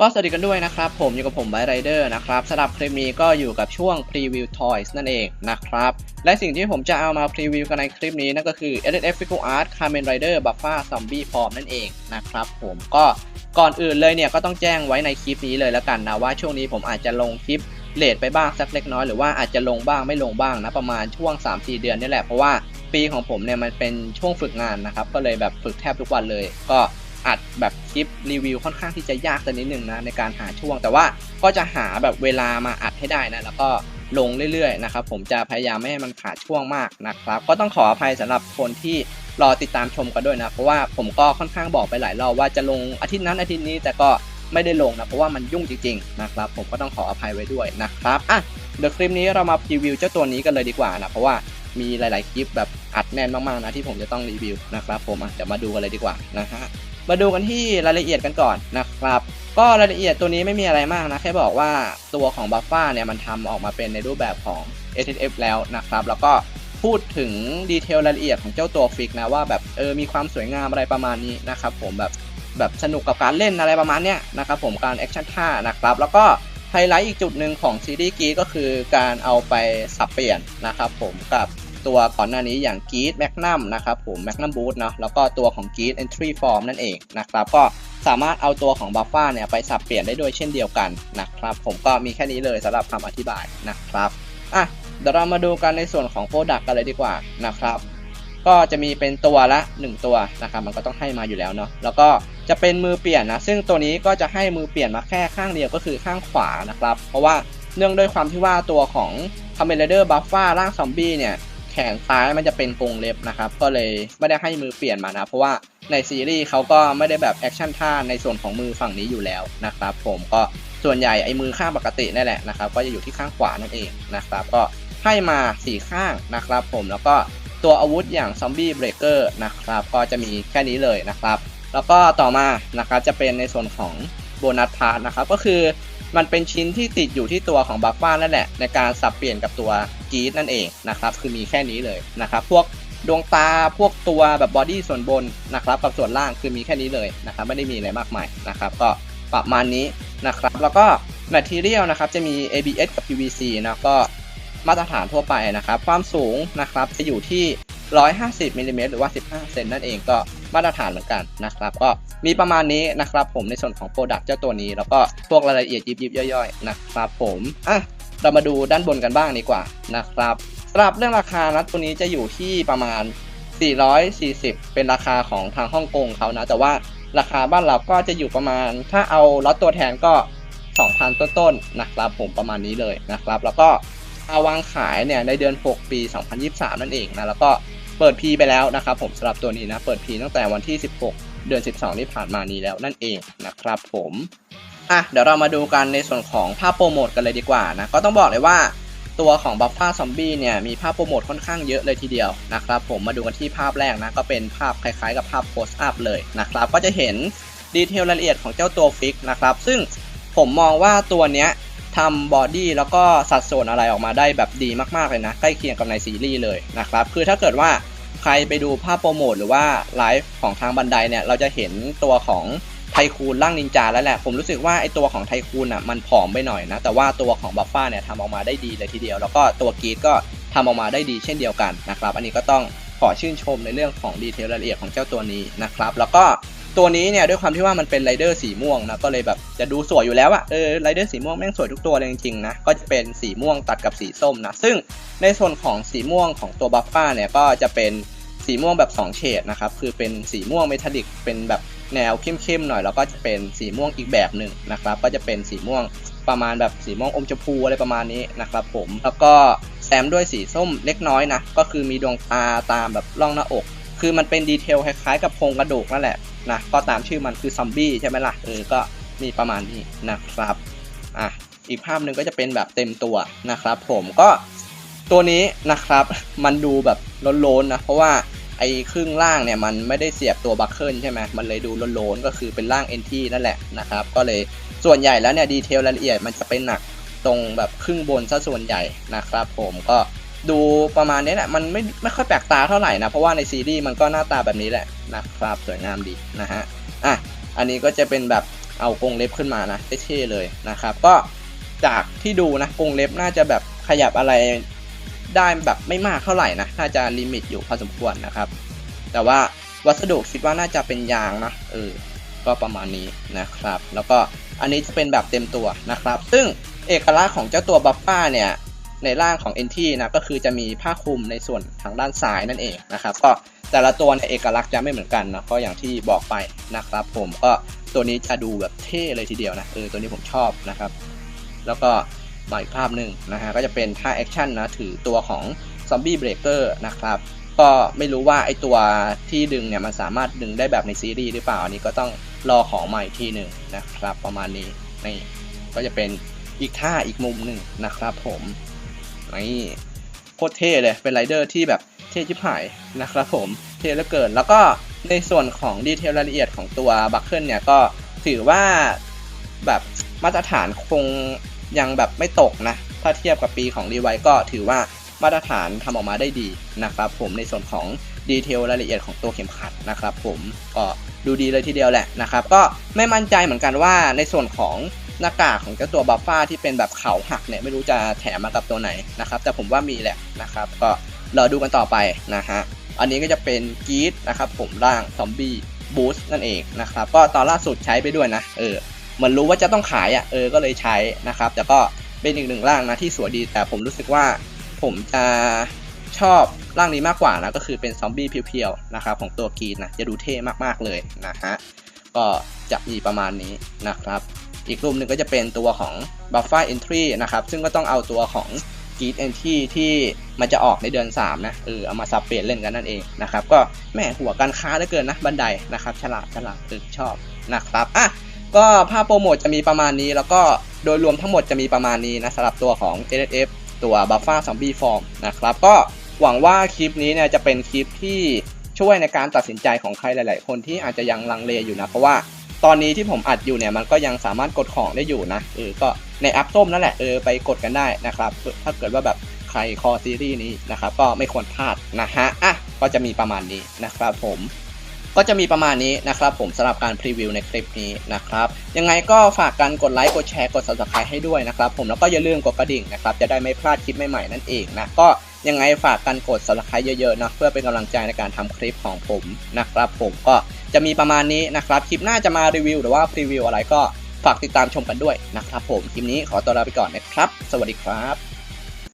ก็สวัสดีกันด้วยนะครับ ผมอยู่กับผมไบไรเดอร์นะครับสำหรับคลิปนี้ก็อยู่กับช่วงพรีวิว Toys นั่นเองนะครับ และสิ่งที่ผมจะเอามาพรีวิวกันในคลิปนี้นั่นก็คือ LSF Figure Art Kamen Rider Buffa Zombie Form นั่นเองนะครับผมก็ก่อนอื่นเลยเนี่ยก็ต้องแจ้งไว้ในคลิปนี้เลยแล้วกันนะว่าช่วงนี้ผมอาจจะลงคลิปเลทไปบ้างสักเล็กน้อยหรือว่าอาจจะลงบ้างไม่ลงบ้างนะประมาณช่วง 3-4 เดือนนี่แหละเพราะว่าปีของผมเนี่ยมันเป็นช่วงฝึกงานนะครับก็เลยแบบฝึกแทบทุกวันเลย ก็ อัดแบบคลิปรีวิวค่อนข้างที่จะยากสักนิดหนึ่งนะในการหาช่วง แต่ว่าก็จะหาแบบเวลามาอัดให้ได้นะแล้วก็ลงเรื่อยๆนะครับผมจะพยายามไม่ให้มันขาดช่วงมากนะครับ ก็ต้องขออภัยสำหรับคนที่รอติดตามชมกันด้วยนะเพราะว่าผมก็ค่อนข้างบอกไปหลายรอบว่าจะลงอาทิตย์นั้นอาทิตย์นี้แต่ก็ไม่ได้ลงนะเพราะว่ามันยุ่งจริงๆนะครับผมก็ต้องขออภัยไว้ด้วยนะครับอะเดี๋ยวคลิปนี้เรามารีวิวเจ้าตัวนี้กันเลยดีกว่านะเพราะว่ามีหลาย ๆ คลิปแบบอัดแน่นมากๆนะที่ผมจะต้องรีวิวนะครับผมอะเดี๋ยวมาดูกันเลยดีกว่านะฮะ มาดูกันที่รายละเอียดกันก่อนนะครับ ก็รายละเอียดตัวนี้ไม่มีอะไรมากนะแค่บอกว่าตัวของบัฟฟ้าเนี่ยมันทำออกมาเป็นในรูปแบบของ s f แล้วนะครับ แล้วก็พูดถึงดีเทลรายละเอียดของเจ้าตัวฟิกนะว่าแบบเออมีความสวยงามอะไรประมาณนี้นะครับผมแบบแบบสนุกกับการเล่นอะไรประมาณเนี้ยนะครับผมการแอคชั่นท่านะครับแล้วก็ไฮไลท์อีกจุดหนึ่งของซีรีส์กีก็คือการเอาไปสับเปลี่ยนนะครับผมกับ ตัวก่อนหน้านี้อย่างกีดแมกนัมนะครับผมแมกนัมบูทเนาะแล้วก็ตัวของกีดเอนทรีฟอร์มนั่นเองนะครับก็สามารถเอาตัวของบัฟฟ้าเนี่ยไปสับเปลี่ยนได้ด้วยเช่นเดียวกันนะครับผมก็มีแค่นี้เลยสำหรับคำอธิบายนะครับอะเดี๋ยวเรามาดูกันในส่วนของโปรดักต์กันเลยดีกว่านะครับก็จะมีเป็นตัวละ 1 ตัวนะครับมันก็ต้องให้มาอยู่แล้วเนาะแล้วก็จะเป็นมือเปลี่ยนนะซึ่งตัวนี้ก็จะให้มือเปลี่ยนมาแค่ข้างเดียวก็คือข้างขวานะครับ เพราะว่าเนื่องด้วยความที่ว่าตัวของ c a m e n Rider Buffa ร่างซอมบี้เนี่ย ขนซ้ายมันจะเป็นกรงเล็บนะครับ ก็เลยไม่ได้ให้มือเปลี่ยนมานะเพราะว่าในซีรีส์เขาก็ไม่ได้แบบแอคชั่นท่าในส่วนของมือฝั่งนี้อยู่แล้วนะครับ ผมก็ส่วนใหญ่ไอ้มือข้างปกตินั่นแหละนะครับ ก็จะอยู่ที่ข้างขวานั่นเองนะครับ ก็ให้มาสี่ข้างนะครับ ผมแล้วก็ตัวอาวุธอย่างซอมบี้เบรกเกอร์นะครับ ก็จะมีแค่นี้เลยนะครับ แล้วก็ต่อมานะครับจะเป็นในส่วนของโบนัสพาร์ทนะครับ ก็คือ มันเป็นชิ้นที่ติดอยู่ที่ตัวของบัฟฟ้านั่นแหละ ในการสับเปลี่ยนกับตัวกีดนั่นเองนะครับ คือมีแค่นี้เลยนะครับ พวกดวงตาพวกตัวแบบบอดี้ส่วนบนนะครับกับส่วนล่างคือมีแค่นี้เลยนะครับ ไม่ได้มีอะไรมากมายนะครับ ก็ประมาณนี้นะครับ แล้วก็ Material นะครับจะมี ABS กับ PVC นะก็มาตรฐานทั่วไปนะครับ ความสูงนะครับจะอยู่ที่ 150มิลลิเมตรหรือว่า 15 เซนนั่นเองก็ มาตรฐานเหมือนกันนะครับ ก็มีประมาณนี้นะครับผมในส่วนของโปรดักต์เจ้าตัวนี้ แล้วก็พวกรายละเอียดยิบๆย่อยๆนะครับผมอะเรามาดูด้านบนกันบ้างดีกว่านะครับสำหรับเรื่องราคานะตัวนี้จะอยู่ที่ประมาณ 440 เป็นราคาของทางฮ่องกงเขานะ แต่ว่าราคาบ้านเราก็จะอยู่ประมาณ ถ้าเอาล็อตตัวแทนก็ 2,000 ต้นๆนะครับผมประมาณนี้เลยนะครับ แล้วก็เอาวางขายเนี่ยในเดือน 6 ปี 2023 นั่นเองนะแล้วก็ เปิดพีไปแล้วนะครับผมสำหรับตัวนี้นะ เปิดพีตั้งแต่วันที่ 16 เดือน 12 ที่ผ่านมานี้แล้วนั่นเองนะครับผมอะเดี๋ยวเรามาดูกันในส่วนของภาพโปรโมทกันเลยดีกว่านะ ก็ต้องบอกเลยว่าตัวของบัฟฟ้าซอมบี้เนี่ยมีภาพโปรโมทค่อนข้างเยอะเลยทีเดียวนะครับผมมาดูกันที่ภาพแรกนะ ก็เป็นภาพคล้ายๆกับภาพโพสอัพเลยนะครับ ก็จะเห็นดีเทลรายละเอียดของเจ้าตัวฟิกนะครับ ซึ่งผมมองว่าตัวเนี้ย ทำบอดี้แล้วก็สัดส่วนอะไรออกมาได้แบบดีมากๆเลยนะ ใกล้เคียงกับในซีรีส์เลยนะครับ คือถ้าเกิดว่าใครไปดูภาพโปรโมทหรือว่าไลฟ์ของทางบันไดเนี่ย เราจะเห็นตัวของไทคูนร่างนินจาแล้วแหละ ผมรู้สึกว่าไอตัวของไทคูนอะมันผอมไปหน่อยนะ แต่ว่าตัวของบัฟฟ้าเนี่ยทำออกมาได้ดีเลยทีเดียว แล้วก็ตัวกีดก็ทำออกมาได้ดีเช่นเดียวกันนะครับ อันนี้ก็ต้องขอชื่นชมในเรื่องของดีเทลรายละเอียดของเจ้าตัวนี้นะครับ แล้วก็ ตัวนี้เนี่ยด้วยความที่ว่ามันเป็นไรเดอร์สีม่วงนะก็เลยแบบจะดูสวยอยู่แล้วอะเออไรเดอร์สีม่วงแม่งสวยทุกตัวเลยจริงๆนะก็จะเป็นสีม่วงตัดกับสีส้มนะซึ่งในส่วนของสีม่วงของตัวบัฟฟ้าเนี่ยก็จะเป็นสีม่วงแบบ 2 เฉดนะครับคือเป็นสีม่วงเมทัลลิกเป็นแบบแนวเข้มๆหน่อยแล้วก็จะเป็นสีม่วงอีกแบบหนึ่งนะครับก็จะเป็นสีม่วงประมาณแบบสีม่วงอมชมพูอะไรประมาณนี้นะครับผมแล้วก็แซมด้วยสีส้มเล็กน้อยนะก็คือมีดวงตาตามแบบร่องหน้าอก คือมันเป็นดีเทลคล้ายๆกับโครงกระดูกนั่นแหละนะก็ตามชื่อมันคือซอมบี้ใช่ไหมล่ะเออก็มีประมาณนี้นะครับอะอีกภาพหนึ่งก็จะเป็นแบบเต็มตัวนะครับผมก็ตัวนี้นะครับมันดูแบบโล้นๆนะเพราะว่าไอ้ครึ่งล่างเนี่ยมันไม่ได้เสียบตัวบัคเกิลใช่ไหมมันเลยดูโล้นๆก็คือเป็นร่างเอนทีนั่นแหละนะครับก็เลยส่วนใหญ่แล้วเนี่ยดีเทลรายละเอียดมันจะเป็นหนักตรงแบบครึ่งบนซะส่วนใหญ่นะครับผมก็ ดูประมาณนี้แหละมันไม่ไม่ค่อยแปลกตาเท่าไหร่นะ เพราะว่าในซีรีส์มันก็หน้าตาแบบนี้แหละนะครับสวยงามดีนะฮะอะอันนี้ก็จะเป็นแบบเอากรงเล็บขึ้นมานะเท่ๆเลยนะครับ ก็จากที่ดูนะกรงเล็บน่าจะแบบขยับอะไรได้แบบไม่มากเท่าไหร่นะน่าจะลิมิตอยู่พอสมควรนะครับ แต่ว่าวัสดุคิดว่าน่าจะเป็นยางนะเออก็ประมาณนี้นะครับ แล้วก็อันนี้จะเป็นแบบเต็มตัวนะครับ ซึ่งเอกลักษณ์ของเจ้าตัวบัฟฟ้าเนี่ย ในร่างของ NT นะก็คือจะมีผ้าคลุมในส่วนทางด้านซ้ายนั่นเองนะครับก็แต่ละตัวในเอกลักษณ์จะไม่เหมือนกันนะก็อย่างที่บอกไปนะครับ ผมก็ตัวนี้จะดูแบบเท่เลยทีเดียวนะเออตัวนี้ผมชอบนะครับ แล้วก็มาอีกภาพหนึ่งนะฮะก็จะเป็นท่าแอคชั่นนะถือตัวของซอมบี้เบรกเกอร์นะครับก็ไม่รู้ว่าไอตัวที่ดึงเนี่ยมันสามารถดึงได้แบบในซีรีส์หรือเปล่าอันนี้ก็ต้องรอของใหม่ทีหนึ่งนะครับ ประมาณนี้นี่ก็จะเป็นอีกท่าอีกมุมหนึ่งนะครับผม นี่โคตรเท่เลย เป็นไรเดอร์ที่แบบเท่ชิบหายนะครับผม เท่เหลือเกิน แล้วก็ในส่วนของดีเทลรายละเอียดของตัวบัคเกิลเนี่ยก็ถือว่าแบบมาตรฐานคงยังแบบไม่ตกนะ ถ้าเทียบกับปีของรีไวก็ถือว่ามาตรฐานทำออกมาได้ดีนะครับผมในส่วนของดีเทลรายละเอียดของตัวเข็มขัดนะครับผมก็ดูดีเลยทีเดียวแหละนะครับ ก็ไม่มั่นใจเหมือนกันว่าในส่วนของ หน้ากากของเจ้าตัวบัฟฟ้าที่เป็นแบบเขาหักเนี่ยไม่รู้จะแถมมากับตัวไหนนะครับ แต่ผมว่ามีแหละนะครับ ก็รอดูกันต่อไปนะฮะอันนี้ก็จะเป็นกีดนะครับ ผมร่างซอมบี้บูสต์นั่นเองนะครับ ก็ตอนล่าสุดใช้ไปด้วยนะ เออเหมือนรู้ว่าจะต้องขายอะเออก็เลยใช้นะครับ แต่ก็เป็นอีกหนึ่งร่างนะที่สวยดีแต่ผมรู้สึกว่าผมจะชอบร่างนี้มากกว่านะก็คือเป็นซอมบี้เพียวๆนะครับของตัวกรีนนะจะดูเท่มากๆเลยนะฮะก็จะมีประมาณนี้นะครับ อีกรูปหนึ่งก็จะเป็นตัวของ b u f f a Entry นะครับ ซึ่งก็ต้องเอาตัวของกรีด Entry ที่มันจะออกในเดือน 3 นะเออเอามาสับเปลี่ยนเล่นกันนั่นเองนะครับ ก็แม่หัวการค้าเหลือเกินนะบันไดนะครับ ฉลาดฉลาดตึกชอบนะครับอะก็ภาพโปรโมทจะมีประมาณนี้ แล้วก็โดยรวมทั้งหมดจะมีประมาณนี้นะสำหรับตัวของ JSF ตัว Buffa Zombie Form นะครับ ก็หวังว่าคลิปนี้เนี่ยจะเป็นคลิปที่ช่วยในการตัดสินใจของใครหลาย ๆ คนที่อาจจะยังลังเลอยู่นะ เพราะว่า ตอนนี้ที่ผมอัดอยู่เนี่ยมันก็ยังสามารถกดของได้อยู่นะเออก็ในแอปส้มนั่นแหละเออไปกดกันได้นะครับ ถ้าเกิดว่าแบบใครคอซีรีส์นี้นะครับก็ไม่ควรพลาดนะฮะอะก็จะมีประมาณนี้นะครับผมก็จะมีประมาณนี้นะครับผมสำหรับการพรีวิวในคลิปนี้นะครับยังไงก็ฝากกันกดไลค์กดแชร์กด subscribe ให้ด้วยนะครับผมแล้วก็อย่าลืมกดกระดิ่งนะครับจะได้ไม่พลาดคลิปใหม่ๆนั่นเองนะก็ยังไงฝากกันกด subscribe เยอะๆนะเพื่อเป็นกำลังใจในการทำคลิปของผมนะครับผมก็ จะมีประมาณนี้นะครับ คลิปหน้าจะมารีวิว หรือว่าพรีวิวอะไรก็ฝากติดตามชมกันด้วยนะครับผม คลิปนี้ขอตัวลาไปก่อนนะครับ สวัสดีครับ